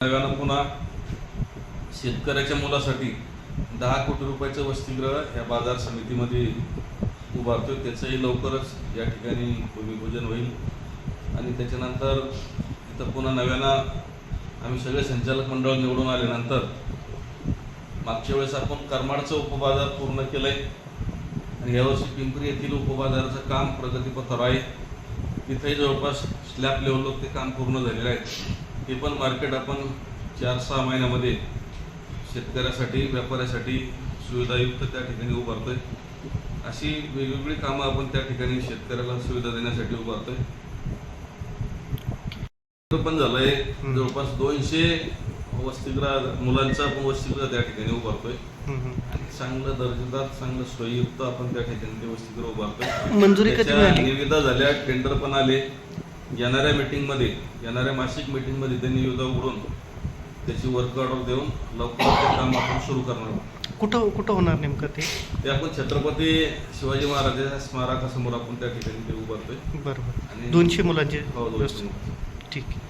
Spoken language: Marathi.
नव्यानं पुन्हा शेतकऱ्याच्या मुलासाठी दहा कोटी रुपयाचं वसतिगृह या बाजार समितीमध्ये उभारतोय. त्याचंही लवकरच या ठिकाणी भूमिपूजन होईल. आणि त्याच्यानंतर इथं पुन्हा नव्यानं आम्ही सगळे संचालक मंडळ निवडून आल्यानंतर मागच्या वेळेस आपण करमाडचं उपबाजार पूर्ण केलंय. आणि यावर्षी पिंपरी येथील उपबाजाराचं काम प्रगतीपथावर आहे. तिथेही जवळपास स्लॅब लेवलवर ते काम पूर्ण झालेलं आहे. ते पण मार्केट आपण चार सहा महिन्यामध्ये शेतकऱ्यासाठी व्यापाऱ्यासाठी सुविधायुक्त त्या ठिकाणी उभारतोय. अशी वेगवेगळी कामं आपण त्या ठिकाणी शेतकऱ्याला सुविधा देण्यासाठी उभारतोय. पण झालंय जवळपास दोनशे वसतिगृह मुलांचा आपण वसतिगृह त्या ठिकाणी उभारतोय. चांगलं दर्जेदार चांगलं सोयीयुक्त आपण त्या ठिकाणी ते वसतिगृह उभारतोय. मंजुरी निविदा झाल्या टेंडर पण आले. येणाऱ्या मीटिंगमध्ये येणाऱ्या मासिक मीटिंगमध्ये ते निविदा उघडून त्याची वर्क ऑर्डर देऊन लवकर ते काम आपण सुरू करणार आहोत. कुठं कुठं होणार नेमकं ते? ते आपण छत्रपती शिवाजी महाराजांच्या स्मारकासमोर आपण त्या ठिकाणी ते उभारतोय. बरोबर. आणि दोनशे मुलांचे हो, दोनशे. ठीक आहे.